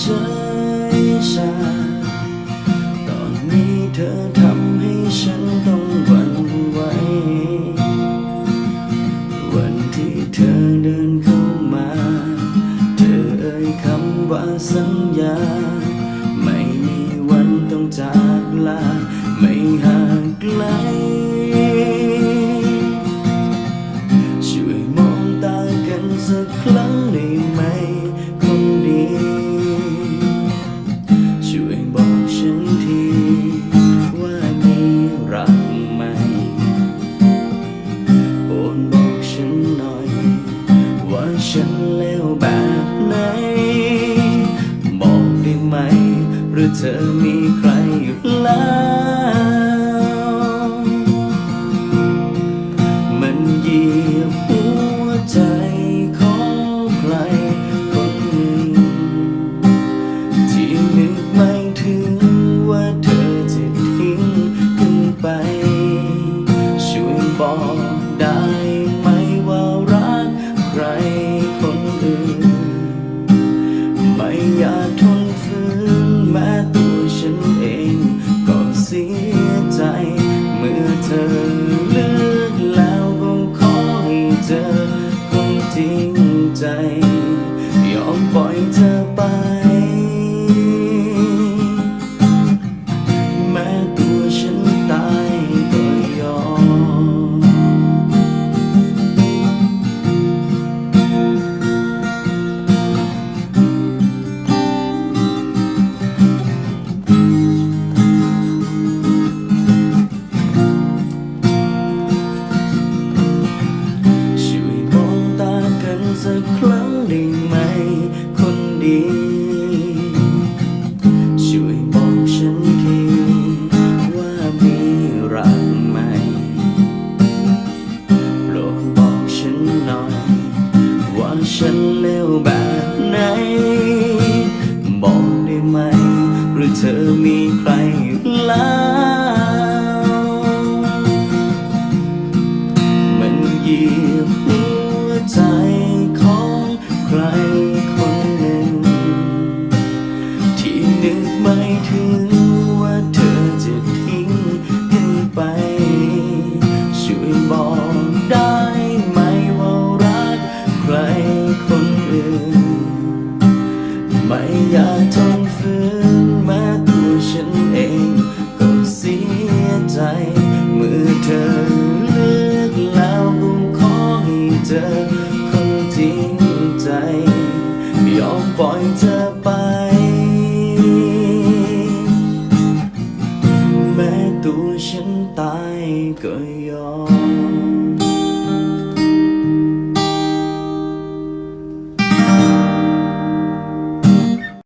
เฉยชา ตอนนี้เธอทำให้ฉันต้องหวั่นไหว วันที่เธอเดินเข้ามา เธอเอ่ยคำว่าสัญญา ไม่มีวันต้องจากลา ไม่ห่างไกล ฉันเลวแบบไหน บอกได้ไหม หรือเธอมีใครอยู่แล้ว มันเยียบหัวใจของใครคนหนึ่ง ที่นึกไม่ถึงว่าเธอจะทิ้งกันไป ช่วยบอกได้ อยากทนฝืนแม้ ฉันเลวแบบไหน บอกได้ไหม หรือเธอมีใครอยู่แล้ว คนอื่น ไม่อยากทนฝืนแม้ตัวฉันเองก็เสียใจเมื่อเธอเลือกแล้วก็ขอให้เจอคนจริงใจยอมปล่อยเธอไปแม้ตัวฉันตายก็ยอม